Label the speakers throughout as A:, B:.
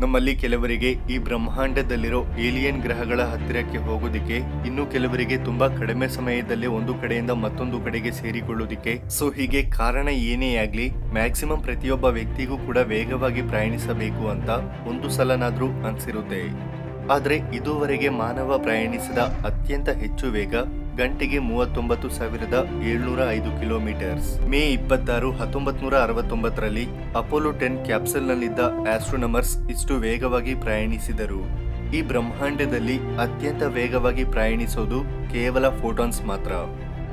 A: ನಮ್ಮಲ್ಲಿ ಕೆಲವರಿಗೆ ಈ ಬ್ರಹ್ಮಾಂಡದಲ್ಲಿರೋ ಏಲಿಯನ್ ಗ್ರಹಗಳ ಹತ್ತಿರಕ್ಕೆ ಹೋಗೋದಿಕ್ಕೆ, ಇನ್ನು ಕೆಲವರಿಗೆ ತುಂಬಾ ಕಡಿಮೆ ಸಮಯದಲ್ಲಿ ಒಂದು ಕಡೆಯಿಂದ ಮತ್ತೊಂದು ಕಡೆಗೆ ಸೇರಿಕೊಳ್ಳೋದಿಕ್ಕೆ. ಸೊ ಹೀಗೆ ಕಾರಣ ಏನೇ ಆಗ್ಲಿ ಮ್ಯಾಕ್ಸಿಮಮ್ ಪ್ರತಿಯೊಬ್ಬ ವ್ಯಕ್ತಿಗೂ ಕೂಡ ವೇಗವಾಗಿ ಪ್ರಯಾಣಿಸಬೇಕು ಅಂತ ಒಂದು ಸಲನಾದ್ರೂ ಅನ್ಸಿರುತ್ತೆ. ಆದ್ರೆ, ಇದುವರೆಗೆ ಮಾನವ ಪ್ರಯಾಣಿಸಿದ ಅತ್ಯಂತ ಹೆಚ್ಚು ವೇಗ ಗಂಟೆಗೆ ಮೂವತ್ತೊಂಬತ್ತು ಸಾವಿರದ ಏಳ್ನೂರ ಐದು ಕಿಲೋಮೀಟರ್ಸ್. ಮೇ ಇಪ್ಪತ್ತಾರು ಹತ್ತೊಂಬತ್ ನೂರ ಅರವತ್ತೊಂಬತ್ತರಲ್ಲಿ ಅಪೋಲೋ ಟೆನ್ ಕ್ಯಾಪ್ಸಲ್ನಲ್ಲಿದ್ದ ಆಸ್ಟ್ರೋನಮರ್ಸ್ ಇಷ್ಟು ವೇಗವಾಗಿ ಪ್ರಯಾಣಿಸಿದರು. ಈ ಬ್ರಹ್ಮಾಂಡದಲ್ಲಿ ಅತ್ಯಂತ ವೇಗವಾಗಿ ಪ್ರಯಾಣಿಸೋದು ಕೇವಲ ಫೋಟಾನ್ಸ್ ಮಾತ್ರ.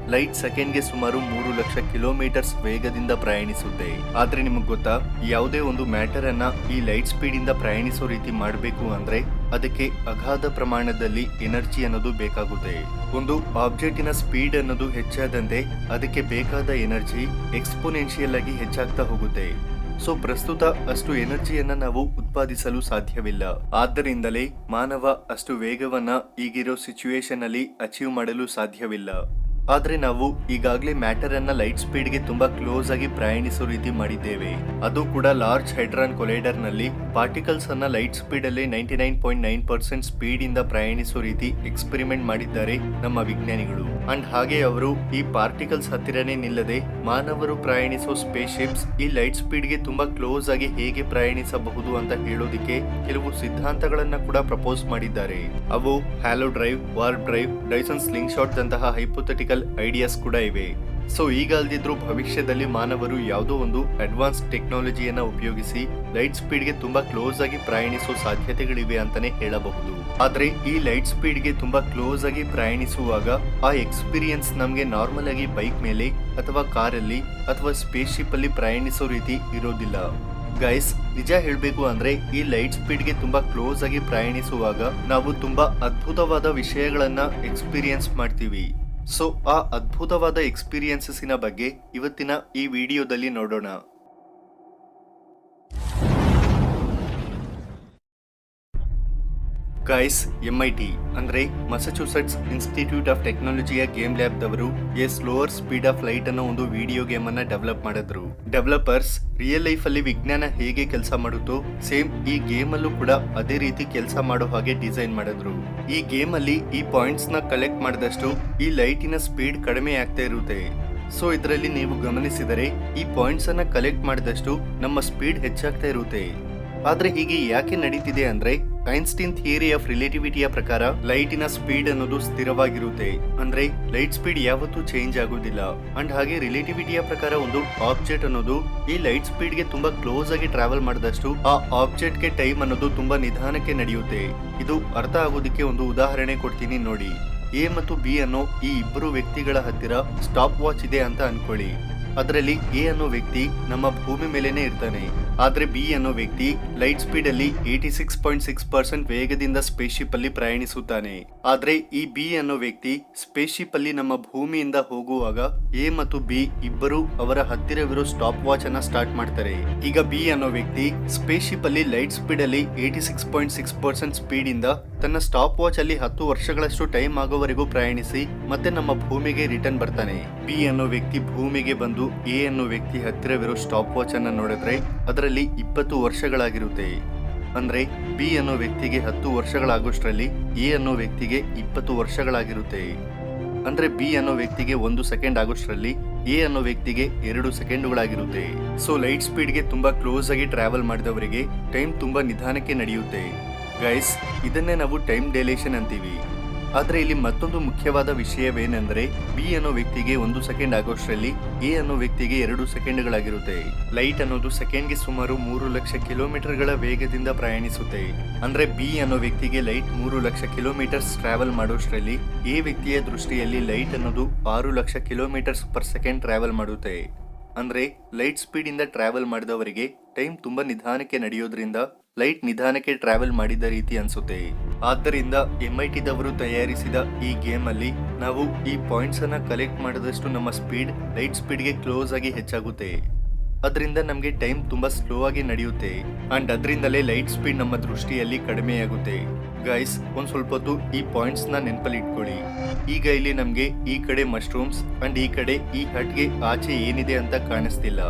A: ಲೈಟ್ ಸೆಕೆಂಡ್ಗೆ ಸುಮಾರು ಮೂರು ಲಕ್ಷ ಕಿಲೋಮೀಟರ್ಸ್ ವೇಗದಿಂದ ಪ್ರಯಾಣಿಸುತ್ತೆ. ಆದ್ರೆ ನಿಮಗೆ ಗೊತ್ತಾ? ಯಾವುದೇ ಒಂದು ಮ್ಯಾಟರ್ ಅನ್ನ ಈ ಲೈಟ್ ಸ್ಪೀಡ್ ಇಂದ ಪ್ರಯಾಣಿಸೋ ರೀತಿ ಮಾಡಬೇಕು ಅಂದ್ರೆ ಅದಕ್ಕೆ ಅಗಾಧ ಪ್ರಮಾಣದಲ್ಲಿ ಎನರ್ಜಿ ಅನ್ನೋದು ಬೇಕಾಗುತ್ತೆ. ಒಂದು ಆಬ್ಜೆಕ್ಟಿನ ಸ್ಪೀಡ್ ಅನ್ನೋದು ಹೆಚ್ಚಾದಂತೆ ಅದಕ್ಕೆ ಬೇಕಾದ ಎನರ್ಜಿ ಎಕ್ಸ್ಪೋನೆನ್ಷಿಯಲ್ ಆಗಿ ಹೆಚ್ಚಾಗ್ತಾ ಹೋಗುತ್ತೆ. ಸೊ ಪ್ರಸ್ತುತ ಅಷ್ಟು ಎನರ್ಜಿಯನ್ನ ನಾವು ಉತ್ಪಾದಿಸಲು ಸಾಧ್ಯವಿಲ್ಲ. ಆದ್ದರಿಂದಲೇ ಮಾನವ ಅಷ್ಟು ವೇಗವನ್ನ ಈಗಿರೋ ಸಿಚುವೇಶನ್ ಅಲ್ಲಿ ಅಚೀವ್ ಮಾಡಲು ಸಾಧ್ಯವಿಲ್ಲ. ಆದ್ರೆ ನಾವು ಈಗಾಗಲೇ ಮ್ಯಾಟರ್ ಅನ್ನ ಲೈಟ್ ಸ್ಪೀಡ್ಗೆ ತುಂಬಾ ಕ್ಲೋಸ್ ಆಗಿ ಪ್ರಯಾಣಿಸೋ ರೀತಿ ಮಾಡಿದ್ದೇವೆ. ಅದು ಕೂಡ ಲಾರ್ಜ್ ಹೈಡ್ರಾನ್ ಕೊಲೈಡರ್ನಲ್ಲಿ ಪಾರ್ಟಿಕಲ್ಸ್ ಅನ್ನ ಲೈಟ್ ಸ್ಪೀಡ್ ಅಲ್ಲಿ ninety nine point nine percent speed ಇಂದ ಪ್ರಯಾಣಿಸೋ ರೀತಿ ಎಕ್ಸ್ಪೆರಿಮೆಂಟ್ ಮಾಡಿದ್ದಾರೆ ನಮ್ಮ ವಿಜ್ಞಾನಿಗಳು. ಅಂಡ್ ಹಾಗೆ ಅವರು ಈ ಪಾರ್ಟಿಕಲ್ಸ್ ಹತ್ತಿರನೇ ನಿಲ್ಲದೆ ಮಾನವರು ಪ್ರಯಾಣಿಸೋ ಸ್ಪೇಸ್ ಶಿಪ್ಸ್ ಈ ಲೈಟ್ ಸ್ಪೀಡ್ಗೆ ತುಂಬಾ ಕ್ಲೋಸ್ ಆಗಿ ಹೇಗೆ ಪ್ರಯಾಣಿಸಬಹುದು ಅಂತ ಹೇಳೋದಿಕ್ಕೆ ಕೆಲವು ಸಿದ್ಧಾಂತಗಳನ್ನ ಕೂಡ ಪ್ರಪೋಸ್ ಮಾಡಿದ್ದಾರೆ. ಅವು halo drive warp drive, Dyson slingshot ದಂತಹ ಹೈಪೋಥೆಟಿಕಲ್ ಐಡಿಯಾಸ್ ಕೂಡ ಇವೆ. ಸೊ, ಈಗ ಅಲ್ದಿದ್ರು ಭವಿಷ್ಯದಲ್ಲಿ ಮಾನವರು ಯಾವುದೋ ಒಂದು ಅಡ್ವಾನ್ಸ್ ಟೆಕ್ನಾಲಜಿಯನ್ನ ಉಪಯೋಗಿಸಿ ಲೈಟ್ ಸ್ಪೀಡ್ಗೆ ತುಂಬಾ ಕ್ಲೋಸ್ ಆಗಿ ಪ್ರಯಾಣಿಸೋ ಸಾಧ್ಯತೆಗಳಿವೆ ಅಂತಾನೆ ಹೇಳಬಹುದು. ಆದ್ರೆ ಈ ಲೈಟ್ ಸ್ಪೀಡ್ಗೆ ತುಂಬಾ ಕ್ಲೋಸ್ ಆಗಿ ಪ್ರಯಾಣಿಸುವಾಗ ಆ ಎಕ್ಸ್ಪೀರಿಯನ್ಸ್ ನಮ್ಗೆ ನಾರ್ಮಲ್ ಆಗಿ ಬೈಕ್ ಮೇಲೆ ಅಥವಾ ಕಾರಲ್ಲಿ ಅಥವಾ ಸ್ಪೇಸ್ ಶಿಪ್ ಅಲ್ಲಿ ಪ್ರಯಾಣಿಸೋ ರೀತಿ ಇರೋದಿಲ್ಲ. ಗೈಸ್, ನಿಜ ಹೇಳಬೇಕು ಅಂದ್ರೆ ಈ ಲೈಟ್ ಸ್ಪೀಡ್ಗೆ ತುಂಬಾ ಕ್ಲೋಸ್ ಆಗಿ ಪ್ರಯಾಣಿಸುವಾಗ ನಾವು ತುಂಬಾ ಅದ್ಭುತವಾದ ವಿಷಯಗಳನ್ನ ಎಕ್ಸ್ಪೀರಿಯನ್ಸ್ ಮಾಡ್ತೀವಿ. ಸೊ ಆ ಅದ್ಭುತವಾದ ಎಕ್ಸ್ಪೀರಿಯನ್ಸಸ್ಸಿನ ಬಗ್ಗೆ ಇವತ್ತಿನ ಈ ವಿಡಿಯೋದಲ್ಲಿ ನೋಡೋಣ. ಗೈಸ್ ಎಂಐಟಿ ಅಂದ್ರೆ ಮಸಚೂಸೆಟ್ಸ್ ಇನ್ಸ್ಟಿಟ್ಯೂಟ್ ಆಫ್ ಟೆಕ್ನಾಲಜಿಯ game lab ದವರು a slower speed of light ಅನ್ನೋ ಒಂದು ವಿಡಿಯೋ ಗೇಮ್ ಅನ್ನ ಡೆವಲಪ್ ಮಾಡಿದ್ರು. ಡೆವಲಪರ್ಸ್ ರಿಯಲ್ ಲೈಫ್ ಅಲ್ಲಿ ವಿಜ್ಞಾನ ಹೇಗೆ ಕೆಲಸ ಮಾಡುತ್ತೋ ಸೇಮ್ ಈ ಗೇಮ್ ಅಲ್ಲೂ ಕೂಡ ಅದೇ ರೀತಿ ಕೆಲಸ ಮಾಡೋ ಹಾಗೆ ಡಿಸೈನ್ ಮಾಡಿದ್ರು. ಈ ಗೇಮ್ ಅಲ್ಲಿ ಈ ಪಾಯಿಂಟ್ಸ್ನ ಕಲೆಕ್ಟ್ ಮಾಡಿದಷ್ಟು ಈ ಲೈಟಿನ ಸ್ಪೀಡ್ ಕಡಿಮೆ ಆಗ್ತಾ ಇರುತ್ತೆ. ಸೊ ಇದರಲ್ಲಿ ನೀವು ಗಮನಿಸಿದರೆ ಈ ಪಾಯಿಂಟ್ಸ್ ಅನ್ನ ಕಲೆಕ್ಟ್ ಮಾಡಿದಷ್ಟು ನಮ್ಮ ಸ್ಪೀಡ್ ಹೆಚ್ಚಾಗ್ತಾ ಇರುತ್ತೆ. ಆದ್ರೆ ಹೀಗೆ ಯಾಕೆ ನಡೀತಿದೆ ಅಂದ್ರೆ ಐನ್ಸ್ಟೀನ್ ಥಿಯರಿ ಆಫ್ ರಿಲೇಟಿವಿಟಿಯ ಪ್ರಕಾರ ಲೈಟಿನ ಸ್ಪೀಡ್ ಅನ್ನೋದು ಸ್ಥಿರವಾಗಿರುತ್ತೆ. ಅಂದ್ರೆ ಲೈಟ್ ಸ್ಪೀಡ್ ಯಾವತ್ತೂ ಚೇಂಜ್ ಆಗೋದಿಲ್ಲ. ಅಂಡ್ ಹಾಗೆ ರಿಲೇಟಿವಿಟಿಯ ಪ್ರಕಾರ ಒಂದು ಆಬ್ಜೆಕ್ಟ್ ಅನ್ನೋದು ಈ ಲೈಟ್ ಸ್ಪೀಡ್ಗೆ ತುಂಬಾ ಕ್ಲೋಸ್ ಆಗಿ ಟ್ರಾವೆಲ್ ಮಾಡಿದಷ್ಟು ಆ ಆಬ್ಜೆಕ್ಟ್ಗೆ ಟೈಮ್ ಅನ್ನೋದು ತುಂಬಾ ನಿಧಾನಕ್ಕೆ ನಡೆಯುತ್ತೆ. ಇದು ಅರ್ಥ ಆಗೋದಿಕ್ಕೆ ಒಂದು ಉದಾಹರಣೆ ಕೊಡ್ತೀನಿ ನೋಡಿ. ಎ ಮತ್ತು ಬಿ ಅನ್ನೋ ಈ ಇಬ್ಬರು ವ್ಯಕ್ತಿಗಳ ಹತ್ತಿರ ಸ್ಟಾಪ್ ವಾಚ್ ಇದೆ ಅಂತ ಅನ್ಕೊಳ್ಳಿ. ಅದರಲ್ಲಿ ಎ ಅನ್ನೋ ವ್ಯಕ್ತಿ ನಮ್ಮ ಭೂಮಿ ಮೇಲೇನೆ ಇರ್ತಾನೆ. ಆದ್ರೆ ಬಿ ಅನ್ನೋ ವ್ಯಕ್ತಿ ಲೈಟ್ ಸ್ಪೀಡ್ ಅಲ್ಲಿ eighty six point six percent ವೇಗದಿಂದ ಸ್ಪೇಸ್ಶಿಪ್ ಅಲ್ಲಿ ಪ್ರಯಾಣಿಸುತ್ತಾನೆ. ಆದರೆ ಈ ಬಿ ಅನ್ನೋ ವ್ಯಕ್ತಿ ಸ್ಪೇಸ್ಶಿಪ್ ಅಲ್ಲಿ ನಮ್ಮ ಭೂಮಿಯಿಂದ ಹೋಗುವಾಗ ಎ ಮತ್ತು ಬಿ ಇಬ್ಬರು ಅವರ ಹತ್ತಿರವಿರೋ ಸ್ಟಾಪ್ ವಾಚ್ ಅನ್ನ ಸ್ಟಾರ್ಟ್ ಮಾಡ್ತಾರೆ. ಈಗ ಬಿ ಅನ್ನೋ ವ್ಯಕ್ತಿ ಸ್ಪೇಸ್ಶಿಪ್ ಅಲ್ಲಿ ಲೈಟ್ ಸ್ಪೀಡ್ ಅಲ್ಲಿ eighty six point six percent speed ಇಂದ ತನ್ನ ಸ್ಟಾಪ್ ವಾಚ್ ಅಲ್ಲಿ ಹತ್ತು ವರ್ಷಗಳಷ್ಟು ಟೈಮ್ ಆಗೋವರೆಗೂ ಪ್ರಯಾಣಿಸಿ ಮತ್ತೆ ನಮ್ಮ ಭೂಮಿಗೆ ರಿಟರ್ನ್ ಬರ್ತಾನೆ. ಬಿ ಅನ್ನೋ ವ್ಯಕ್ತಿ ಭೂಮಿಗೆ ಬಂದು ಎ ಅನ್ನೋ ವ್ಯಕ್ತಿ ಹತ್ತಿರವಿರೋ ಸ್ಟಾಪ್ ವಾಚ್ ಅನ್ನ ನೋಡಿದ್ರೆ ಅದರಲ್ಲಿ ಇಪ್ಪತ್ತು ವರ್ಷಗಳಾಗಿರುತ್ತೆ. ಅಂದ್ರೆ ಬಿ ಅನ್ನೋ ವ್ಯಕ್ತಿಗೆ ಹತ್ತು ವರ್ಷಗಳಾಗೋಷ್ಟರಲ್ಲಿ, ಎ ಅನ್ನೋ ವ್ಯಕ್ತಿಗೆ ಇಪ್ಪತ್ತು ವರ್ಷಗಳಾಗಿರುತ್ತೆ. ಅಂದ್ರೆ ಬಿ ಅನ್ನೋ ವ್ಯಕ್ತಿಗೆ ಒಂದು ಸೆಕೆಂಡ್ ಆಗೋಷ್ಟರಲ್ಲಿ, ಎ ಅನ್ನೋ ವ್ಯಕ್ತಿಗೆ ಎರಡು ಸೆಕೆಂಡುಗಳಾಗಿರುತ್ತೆ. ಸೊ ಲೈಟ್ ಸ್ಪೀಡ್ಗೆ ತುಂಬಾ ಕ್ಲೋಸ್ ಆಗಿ ಟ್ರಾವೆಲ್ ಮಾಡಿದವರಿಗೆ ಟೈಮ್ ತುಂಬಾ ನಿಧಾನಕ್ಕೆ ನಡೆಯುತ್ತೆ. ಗೈಸ್ ಇದನ್ನೇ ನಾವು ಟೈಮ್ ಡೈಲೇಷನ್ ಅಂತೀವಿ. ಆದ್ರೆ ಇಲ್ಲಿ ಮತ್ತೊಂದು ಮುಖ್ಯವಾದ ವಿಷಯವೇನೆಂದರೆ ಬಿ ಅನ್ನೋ ವ್ಯಕ್ತಿಗೆ ಒಂದು ಸೆಕೆಂಡ್ ಆಗೋಷ್ಟರಲ್ಲಿ ಎ ಅನ್ನೋ ವ್ಯಕ್ತಿಗೆ ಎರಡು ಸೆಕೆಂಡ್ಗಳಾಗಿರುತ್ತೆ ಲೈಟ್ ಅನ್ನೋದು ಸೆಕೆಂಡ್ಗೆ ಸುಮಾರು ಮೂರು ಲಕ್ಷ ಕಿಲೋಮೀಟರ್ಗಳ ವೇಗದಿಂದ ಪ್ರಯಾಣಿಸುತ್ತೆ. ಅಂದ್ರೆ ಬಿ ಅನ್ನೋ ವ್ಯಕ್ತಿಗೆ ಲೈಟ್ ಮೂರು ಲಕ್ಷ ಕಿಲೋಮೀಟರ್ಸ್ ಟ್ರಾವೆಲ್ ಮಾಡೋಷ್ಟರಲ್ಲಿ ಎ ವ್ಯಕ್ತಿಯ ದೃಷ್ಟಿಯಲ್ಲಿ ಲೈಟ್ ಅನ್ನೋದು ಆರು lakh kilometres per second travel ಮಾಡುತ್ತೆ. ಅಂದ್ರೆ ಲೈಟ್ ಸ್ಪೀಡ್ ಇಂದ ಟ್ರಾವೆಲ್ ಮಾಡಿದವರಿಗೆ ಟೈಮ್ ತುಂಬಾ ನಿಧಾನಕ್ಕೆ ನಡೆಯೋದ್ರಿಂದ ಲೈಟ್ ನಿಧಾನಕ್ಕೆ ಟ್ರಾವೆಲ್ ಮಾಡಿದ ರೀತಿ ಅನ್ಸುತ್ತೆ. ಆದ್ದರಿಂದ ಎಂಐಟಿ ದವರು ತಯಾರಿಸಿದ ಈ ಗೇಮ್ ಅಲ್ಲಿ ನಾವು ಈ ಪಾಯಿಂಟ್ಸ್ ಅನ್ನ ಕಲೆಕ್ಟ್ ಮಾಡಿದಷ್ಟು ನಮ್ಮ ಸ್ಪೀಡ್ ಲೈಟ್ ಸ್ಪೀಡ್ಗೆ ಕ್ಲೋಸ್ ಆಗಿ ಹೆಚ್ಚಾಗುತ್ತೆ. ಅದರಿಂದ ನಮಗೆ ಟೈಮ್ ತುಂಬಾ ಸ್ಲೋ ಆಗಿ ನಡೆಯುತ್ತೆ. ಅಂಡ್ ಅದರಿಂದಲೇ ಲೈಟ್ ಸ್ಪೀಡ್ ನಮ್ಮ ದೃಷ್ಟಿಯಲ್ಲಿ ಕಡಿಮೆಯಾಗುತ್ತೆ. ಗೈಸ್ ಒಂದ್ ಸ್ವಲ್ಪ ಹೊತ್ತು ಈ ಪಾಯಿಂಟ್ಸ್ನ ನೆನಪಲ್ಲಿ ಇಟ್ಕೊಳ್ಳಿ ಈಗ ಇಲ್ಲಿ ನಮ್ಗೆ ಈ ಕಡೆ ಮಶ್ರೂಮ್ಸ್ ಅಂಡ್ ಈ ಕಡೆ ಈ ಹಟ್ಗೆ ಆಚೆ ಏನಿದೆ ಅಂತ ಕಾಣಿಸ್ತಿಲ್ಲ.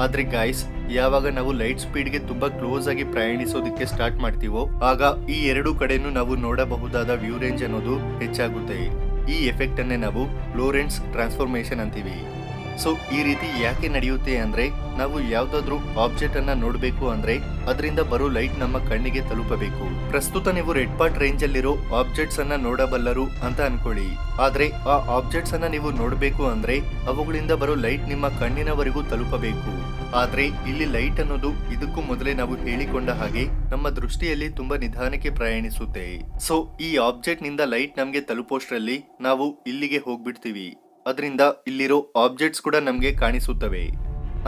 A: ಆದ್ರೆ ಗಾಯ್ಸ್ ಯಾವಾಗ ನಾವು ಲೈಟ್ ಸ್ಪೀಡ್ಗೆ ತುಂಬಾ ಕ್ಲೋಸ್ ಆಗಿ ಪ್ರಯಾಣಿಸೋದಕ್ಕೆ ಸ್ಟಾರ್ಟ್ ಮಾಡ್ತೀವೋ, ಆಗ ಈ ಎರಡು ಕಡೆನೂ ನಾವು ನೋಡಬಹುದಾದ ವ್ಯೂ ರೇಂಜ್ ಅನ್ನೋದು ಹೆಚ್ಚಾಗುತ್ತೆ. ಈ ಎಫೆಕ್ಟ್ ಅನ್ನೇ ನಾವು ಲೋರೆನ್ಸ್ ಟ್ರಾನ್ಸ್ಫಾರ್ಮೇಶನ್ ಅಂತೀವಿ. ಸೊ ಈ ರೀತಿ ಯಾಕೆ ನಡೆಯುತ್ತೆ ಅಂದ್ರೆ, ನಾವು ಯಾವ್ದಾದ್ರು ಆಬ್ಜೆಕ್ಟ್ ಅನ್ನ ನೋಡಬೇಕು ಅಂದ್ರೆ, ಅದರಿಂದ ಬರೋ ಲೈಟ್ ನಮ್ಮ ಕಣ್ಣಿಗೆ ತಲುಪಬೇಕು. ಪ್ರಸ್ತುತ ನೀವು ರೆಡ್ ಪಾರ್ಟ್ ರೇಂಜ್ ಅಲ್ಲಿರೋ ಆಬ್ಜೆಕ್ಟ್ಸ್ ಅನ್ನ ನೋಡಬಲ್ಲರು ಅಂತ ಅನ್ಕೊಳ್ಳಿ. ಆದ್ರೆ, ಆ ಆಬ್ಜೆಕ್ಟ್ಸ್ ಅನ್ನ ನೀವು ನೋಡಬೇಕು ಅಂದ್ರೆ, ಅವುಗಳಿಂದ ಬರೋ ಲೈಟ್ ನಿಮ್ಮ ಕಣ್ಣಿನವರೆಗೂ ತಲುಪಬೇಕು. ಆದ್ರೆ ಇಲ್ಲಿ ಲೈಟ್ ಅನ್ನೋದು ಇದಕ್ಕೂ ಮೊದಲೇ ನಾವು ಹೇಳಿಕೊಂಡ ಹಾಗೆ ನಮ್ಮ ದೃಷ್ಟಿಯಲ್ಲಿ ತುಂಬಾ ನಿಧಾನಕ್ಕೆ ಪ್ರಯಾಣಿಸುತ್ತೆ. ಸೊ ಈ ಆಬ್ಜೆಕ್ಟ್ನಿಂದ ಲೈಟ್ ನಮ್ಗೆ ತಲುಪೋಷ್ಟರಲ್ಲಿ ನಾವು ಇಲ್ಲಿಗೆ ಹೋಗ್ಬಿಡ್ತೀವಿ. ಅದರಿಂದ ಇಲ್ಲಿರೋ ಆಬ್ಜೆಕ್ಟ್ಸ್ ಕೂಡ ನಮಗೆ ಕಾಣಿಸುತ್ತವೆ.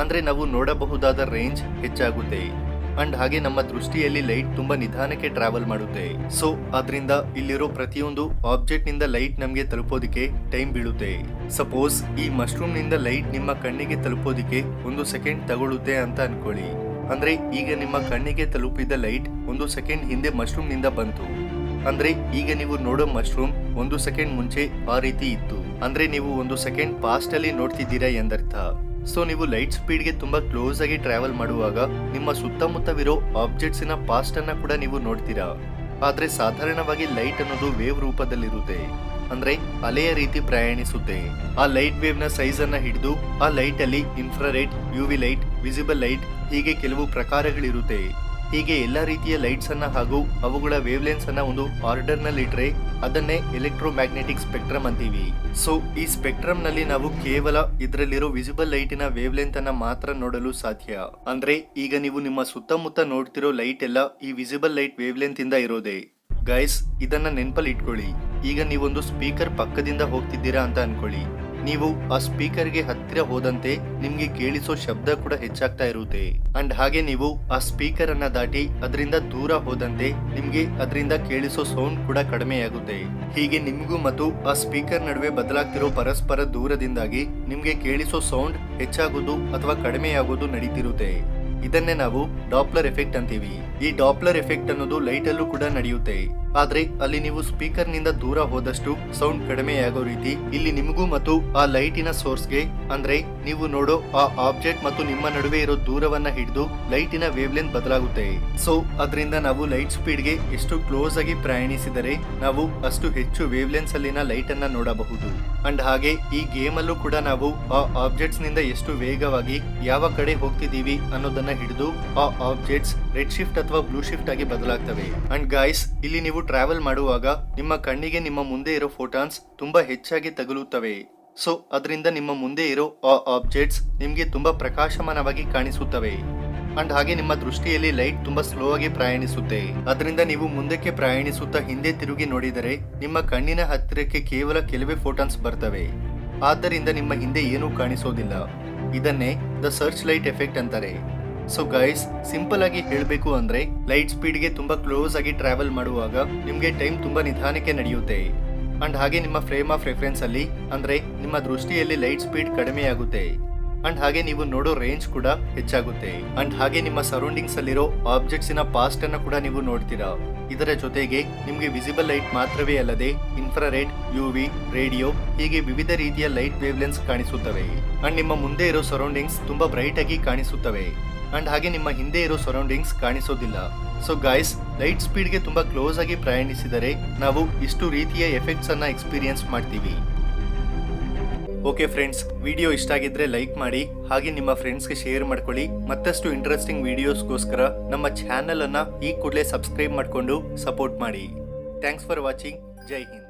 A: ಅಂದ್ರೆ ನಾವು ನೋಡಬಹುದಾದ ರೇಂಜ್ ಹೆಚ್ಚಾಗುತ್ತೆ. ಅಂಡ್ ಹಾಗೆ ನಮ್ಮ ದೃಷ್ಟಿಯಲ್ಲಿ ಲೈಟ್ ತುಂಬಾ ನಿಧಾನಕ್ಕೆ ಟ್ರಾವೆಲ್ ಮಾಡುತ್ತೆ. ಸೊ ಅದರಿಂದ ಇಲ್ಲಿರೋ ಪ್ರತಿಯೊಂದು ಆಬ್ಜೆಕ್ಟ್ನಿಂದ ಲೈಟ್ ನಮಗೆ ತಲುಪೋದಿಕ್ಕೆ ಟೈಮ್ ಬೀಳುತ್ತೆ. ಸಪೋಸ್ ಈ ಮಶ್ರೂಮ್ನಿಂದ ಲೈಟ್ ನಿಮ್ಮ ಕಣ್ಣಿಗೆ ತಲುಪೋದಿಕ್ಕೆ ಒಂದು ಸೆಕೆಂಡ್ ತಗೊಳ್ಳುತ್ತೆ ಅಂತ ಅನ್ಕೊಳ್ಳಿ. ಅಂದ್ರೆ ಈಗ ನಿಮ್ಮ ಕಣ್ಣಿಗೆ ತಲುಪಿದ ಲೈಟ್ ಒಂದು ಸೆಕೆಂಡ್ ಹಿಂದೆ ಮಶ್ರೂಮ್ನಿಂದ ಬಂತು. ಅಂದ್ರೆ ಈಗ ನೀವು ನೋಡೋ ಮಶ್ರೂಮ್ ಒಂದು ಸೆಕೆಂಡ್ ಮುಂಚೆ ಆ ರೀತಿ ಇತ್ತು. ಅಂದ್ರೆ ನೀವು ಒಂದು ಸೆಕೆಂಡ್ ಪಾಸ್ಟ್ ಅಲ್ಲಿ ನೋಡ್ತಿದ್ದೀರಾ ಎಂದರ್ಥ. ಸೊ ನೀವು ಲೈಟ್ ಸ್ಪೀಡ್ಗೆ ತುಂಬಾ ಕ್ಲೋಸ್ ಆಗಿ ಟ್ರಾವೆಲ್ ಮಾಡುವಾಗ ನಿಮ್ಮ ಸುತ್ತಮುತ್ತವಿರೋ ಆಬ್ಜೆಕ್ಟ್ಸ್ನ ಪಾಸ್ಟ್ ಅನ್ನ ಕೂಡ ನೀವು ನೋಡ್ತೀರಾ. ಆದ್ರೆ ಸಾಧಾರಣವಾಗಿ ಲೈಟ್ ಅನ್ನೋದು ವೇವ್ ರೂಪದಲ್ಲಿರುತ್ತೆ. ಅಂದ್ರೆ ಅಲೆಯ ರೀತಿ ಪ್ರಯಾಣಿಸುತ್ತೆ. ಆ ಲೈಟ್ ವೇವ್ನ ಸೈಜ್ ಅನ್ನ ಹಿಡಿದು ಆ ಲೈಟ್ ಅಲ್ಲಿ infrared UV light visible light ಹೀಗೆ ಕೆಲವು ಪ್ರಕಾರಗಳಿರುತ್ತೆ. ಹೀಗೆ ಎಲ್ಲಾ ರೀತಿಯ ಲೈಟ್ಸ್ ಅನ್ನ ಹಾಗೂ ಅವುಗಳ ವೇವ್ಲೆನ್ಸ್ ಅನ್ನ ಒಂದು ಆರ್ಡರ್ನಲ್ಲಿ ಇಟ್ರೆ ಅದನ್ನೇ ಎಲೆಕ್ಟ್ರೋಮ್ಯಾಗ್ನೆಟಿಕ್ ಸ್ಪೆಕ್ಟ್ರಮ್ ಅಂತೀವಿ. ಸೊ ಈ ಸ್ಪೆಕ್ಟ್ರಮ್ನಲ್ಲಿ ನಾವು ಕೇವಲ ಇದರಲ್ಲಿರೋ ವಿಸಿಬಲ್ ಲೈಟಿನ ವೇವ್ಲೆಂತ್ ಅನ್ನ ಮಾತ್ರ ನೋಡಲು ಸಾಧ್ಯ. ಅಂದ್ರೆ ಈಗ ನೀವು ನಿಮ್ಮ ಸುತ್ತಮುತ್ತ ನೋಡ್ತಿರೋ ಲೈಟ್ ಎಲ್ಲ ಈ ವಿಸಿಬಲ್ ಲೈಟ್ ವೇವ್ಲೆಂತ್ ಇಂದ ಇರೋದೆ. ಗೈಸ್ ಇದನ್ನ ನೆನ್ಪಲ್ಲಿ ಇಟ್ಕೊಳ್ಳಿ. ಈಗ ನೀವೊಂದು ಸ್ಪೀಕರ್ ಪಕ್ಕದಿಂದ ಹೋಗ್ತಿದ್ದೀರಾ ಅಂತ ಅನ್ಕೊಳ್ಳಿ. ನೀವು ಆ ಸ್ಪೀಕರ್ಗೆ ಹತ್ತಿರ ಹೋದಂತೆ ನಿಮ್ಗೆ ಕೇಳಿಸೋ ಶಬ್ದ ಕೂಡ ಹೆಚ್ಚಾಗ್ತಾ ಇರುತ್ತೆ. ಅಂಡ್ ಹಾಗೆ ನೀವು ಆ ಸ್ಪೀಕರ್ ಅನ್ನ ದಾಟಿ ಅದರಿಂದ ದೂರ ಹೋದಂತೆ ನಿಮ್ಗೆ ಅದರಿಂದ ಕೇಳಿಸೋ ಸೌಂಡ್ ಕೂಡ ಕಡಿಮೆಯಾಗುತ್ತೆ. ಹೀಗೆ ನಿಮ್ಗೂ ಮತ್ತು ಆ ಸ್ಪೀಕರ್ ನಡುವೆ ಬದಲಾಗ್ತಿರೋ ಪರಸ್ಪರ ದೂರದಿಂದಾಗಿ ನಿಮ್ಗೆ ಕೇಳಿಸೋ ಸೌಂಡ್ ಹೆಚ್ಚಾಗೋದು ಅಥವಾ ಕಡಿಮೆಯಾಗೋದು ನಡೀತಿರುತ್ತೆ. ಇದನ್ನೇ ನಾವು ಡಾಪ್ಲರ್ ಎಫೆಕ್ಟ್ ಅಂತೀವಿ. ಈ ಡಾಪ್ಲರ್ ಎಫೆಕ್ಟ್ ಅನ್ನೋದು ಲೈಟ್ ಕೂಡ ನಡೆಯುತ್ತೆ. ಆದ್ರೆ ಅಲ್ಲಿ ನೀವು ಸ್ಪೀಕರ್ನಿಂದ ದೂರ ಹೋದಷ್ಟು ಸೌಂಡ್ ಕಡಿಮೆಯಾಗೋ ರೀತಿ ಇಲ್ಲಿ ನಿಮಗೂ ಮತ್ತು ಆ ಲೈಟಿನ ಸೋರ್ಸ್ಗೆ, ಅಂದ್ರೆ ನೀವು ನೋಡೋ ಆ ಆಬ್ಜೆಕ್ಟ್ ಮತ್ತು ನಿಮ್ಮ ನಡುವೆ ಇರೋ ದೂರವನ್ನ ಹಿಡಿದು ಲೈಟಿನ ವೇವ್ ಲೆಂತ್ ಬದಲಾಗುತ್ತೆ. ಸೊ, ಅದರಿಂದ ನಾವು ಲೈಟ್ ಸ್ಪೀಡ್ಗೆ ಎಷ್ಟು ಕ್ಲೋಸ್ ಆಗಿ ಪ್ರಯಾಣಿಸಿದರೆ ನಾವು ಅಷ್ಟು ಹೆಚ್ಚು ವೇವ್ ಲೆನ್ಸ್ ಅಲ್ಲಿನ ಲೈಟ್ ಅನ್ನ ನೋಡಬಹುದು. ಅಂಡ್ ಹಾಗೆ ಈ ಗೇಮ್ ಅಲ್ಲೂ ಕೂಡ ನಾವು ಆ ಆಬ್ಜೆಕ್ಟ್ಸ್ನಿಂದ ಎಷ್ಟು ವೇಗವಾಗಿ ಯಾವ ಕಡೆ ಹೋಗ್ತಿದೀವಿ ಅನ್ನೋದನ್ನ ಹಿಡಿದು ಆ ಆಬ್ಜೆಕ್ಟ್ಸ್ ರೆಡ್ ಶಿಫ್ಟ್ ಅಥವಾ ಬ್ಲೂ ಶಿಫ್ಟ್ ಆಗಿ ಬದಲಾಗ್ತವೆ. ಅಂಡ್ ಗಾಯ್ಸ್ ಇಲ್ಲಿ ನೀವು ಟ್ರಾವೆಲ್ ಮಾಡುವಾಗ ನಿಮ್ಮ ಕಣ್ಣಿಗೆ ನಿಮ್ಮ ಮುಂದೆ ಇರೋ ಫೋಟಾನ್ಸ್ ತುಂಬಾ ಹೆಚ್ಚಾಗಿ ತಗುಲುತ್ತವೆ. ಸೊ ಅದರಿಂದ ನಿಮ್ಮ ಮುಂದೆ ಇರೋ ಆ ಆಬ್ಜೆಕ್ಟ್ಸ್ ನಿಮಗೆ ತುಂಬಾ ಪ್ರಕಾಶಮಾನವಾಗಿ ಕಾಣಿಸುತ್ತವೆ. ಅಂಡ್ ಹಾಗೆ ನಿಮ್ಮ ದೃಷ್ಟಿಯಲ್ಲಿ ಲೈಟ್ ತುಂಬಾ ಸ್ಲೋ ಆಗಿ ಪ್ರಯಾಣಿಸುತ್ತೆ. ಅದರಿಂದ ನೀವು ಮುಂದಕ್ಕೆ ಪ್ರಯಾಣಿಸುತ್ತಾ ಹಿಂದೆ ತಿರುಗಿ ನೋಡಿದರೆ ನಿಮ್ಮ ಕಣ್ಣಿನ ಹತ್ತಿರಕ್ಕೆ ಕೇವಲ ಕೆಲವೇ ಫೋಟಾನ್ಸ್ ಬರ್ತವೆ. ಆದ್ದರಿಂದ ನಿಮ್ಮ ಹಿಂದೆ ಏನೂ ಕಾಣಿಸೋದಿಲ್ಲ. ಇದನ್ನೇ ದ ಸರ್ಚ್ ಲೈಟ್ ಎಫೆಕ್ಟ್ ಅಂತಾರೆ. ಸೊ ಗೈಸ್ ಸಿಂಪಲ್ ಆಗಿ ಹೇಳಬೇಕು ಅಂದ್ರೆ ಲೈಟ್ ಸ್ಪೀಡ್ಗೆ ತುಂಬಾ ಕ್ಲೋಸ್ ಆಗಿ ಟ್ರಾವೆಲ್ ಮಾಡುವಾಗ ನಿಮ್ಗೆ ಟೈಮ್ ತುಂಬಾ ನಿಧಾನಕ್ಕೆ ನಡೆಯುತ್ತೆ. ಅಂಡ್ ಹಾಗೆ ನಿಮ್ಮ ಫ್ರೇಮ್ ಆಫ್ ರೆಫರೆನ್ಸ್ ಅಲ್ಲಿ ಅಂದ್ರೆ ನಿಮ್ಮ ದೃಷ್ಟಿಯಲ್ಲಿ ಲೈಟ್ ಸ್ಪೀಡ್ ಕಡಿಮೆಯಾಗುತ್ತೆ ಅಂಡ್ ಹಾಗೆ ನೀವು ನೋಡೋ ರೇಂಜ್ ಕೂಡ ಹೆಚ್ಚಾಗುತ್ತೆ. ಅಂಡ್ ಹಾಗೆ ನಿಮ್ಮ ಸರೌಂಡಿಂಗ್ಸ್ ಅಲ್ಲಿರೋ ಆಬ್ಜೆಕ್ಟ್ಸ್ನ ಪಾಸ್ಟ್ ಅನ್ನ ಕೂಡ ನೀವು ನೋಡ್ತೀರಾ. ಇದರ ಜೊತೆಗೆ ನಿಮ್ಗೆ ವಿಸಿಬಲ್ ಲೈಟ್ ಮಾತ್ರವೇ ಅಲ್ಲದೆ ಇನ್ಫ್ರಾರೆಡ್ ಯುವಿ ರೇಡಿಯೋ ಹೀಗೆ ವಿವಿಧ ರೀತಿಯ ಲೈಟ್ ವೇವ್ಲೆನ್ಸ್ ಕಾಣಿಸುತ್ತವೆ. ಅಂಡ್ ನಿಮ್ಮ ಮುಂದೆ ಇರೋ ಸರೌಂಡಿಂಗ್ಸ್ ತುಂಬಾ ಬ್ರೈಟ್ ಆಗಿ ಕಾಣಿಸುತ್ತವೆ. ಅಂಡ್ ಹಾಗೆ ನಿಮ್ಮ ಹಿಂದೆ ಇರೋ ಸರೌಂಡಿಂಗ್ಸ್ ಕಾಣಿಸೋದಿಲ್ಲ. ಸೊ ಗಾಯ್ಸ್ ಲೈಟ್ ಸ್ಪೀಡ್ಗೆ ತುಂಬಾ ಕ್ಲೋಸ್ ಆಗಿ ಪ್ರಯಾಣಿಸಿದರೆ ನಾವು ಇಷ್ಟು ರೀತಿಯ ಎಫೆಕ್ಟ್ಸ್ ಅನ್ನ ಎಕ್ಸ್ಪೀರಿಯನ್ಸ್ ಮಾಡ್ತೀವಿ. ಓಕೆ ಫ್ರೆಂಡ್ಸ್ ವಿಡಿಯೋ ಇಷ್ಟ ಆಗಿದ್ರೆ ಲೈಕ್ ಮಾಡಿ, ಹಾಗೆ ನಿಮ್ಮ ಫ್ರೆಂಡ್ಸ್ಗೆ ಶೇರ್ ಮಾಡ್ಕೊಳ್ಳಿ. ಮತ್ತಷ್ಟು ಇಂಟ್ರೆಸ್ಟಿಂಗ್ ವಿಡಿಯೋಸ್ಗೋಸ್ಕರ ನಮ್ಮ ಚಾನೆಲ್ ಅನ್ನ ಈ ಕೂಡಲೇ ಸಬ್ಸ್ಕ್ರೈಬ್ ಮಾಡಿಕೊಂಡು ಸಪೋರ್ಟ್ ಮಾಡಿ. Thanks for watching Jai Hind